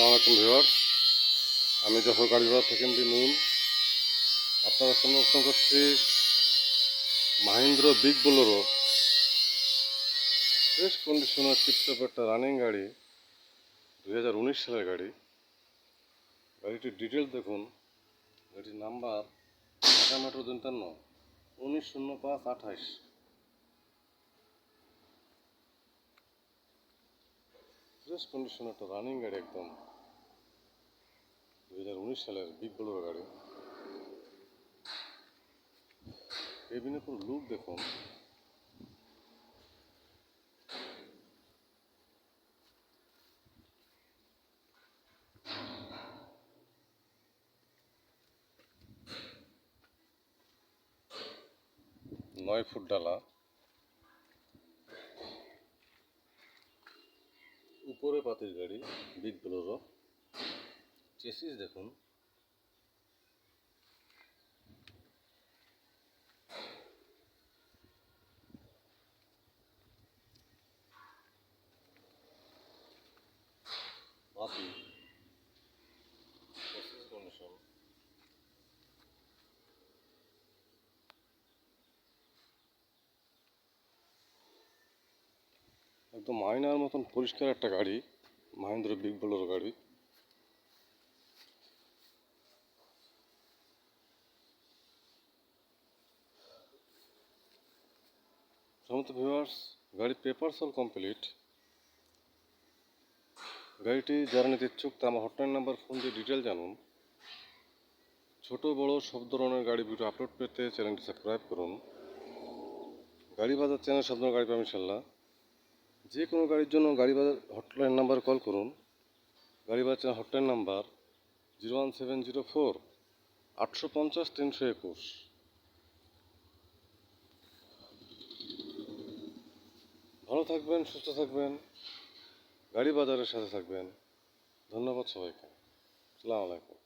আলাইকুম ভিউয়ার আমি যশোর গাড়িবাজার থেকে মুন। আপনারা সংরক্ষণ করছি মাহিন্দ্র বিগ বোলেরো। ফ্রেশ কন্ডিশনের টিপটপ একটা রানিং গাড়ি, দুই হাজার উনিশ সালের গাড়ি। গাড়িটির ডিটেলস দেখুন। গাড়ির নাম্বার ঢাকা মেট্রো তিনটান্ন উনিশ শূন্য পাঁচ আঠাইশ ফ্রেশ কন্ডিশন একটা রানিং গাড়ি একদম। দুই হাজার উনিশ সালের বিগ বোলেরো গাড়ি। কেবিনে পুরো লুক দেখুন। নয় ফুট ডালা। উপরে পাতির গাড়ি বিগ ব্লোরো চেসিস দেখুন বাতি চেসিস কন্ডিশন একদম মাইনার মতন পরিষ্কার একটা গাড়ি, মাহিন্দ্র বিগ বোলেরো গাড়ি। সমস্ত ভিউয়ার্স গাড়ির পেপারস অল কমপ্লিট গাড়িটি যারা নিতে ইচ্ছুক, তা আমার হটলাইন নাম্বার ফোন দিয়ে ডিটেল জানুন। ছোট, বড়, সব ধরনের গাড়ি ভিডিও আপলোড পেতে চ্যানেলটি সাবস্ক্রাইব করুন। গাড়ি বাজার চ্যানেল সব ধরনের গাড়ি পাবেন ইনশাল্লাহ। যে কোনো গাড়ির জন্য গাড়ি বাজার হটলাইন নাম্বার কল করুন। গাড়ি বাজার hotline number zero one seven zero four আটশো পঞ্চাশ তিনশো একুশ ভালো থাকবেন, সুস্থ থাকবেন, গাড়ি বাজারের সাথে থাকবেন। ধন্যবাদ সবাইকে। আসসালামু আলাইকুম।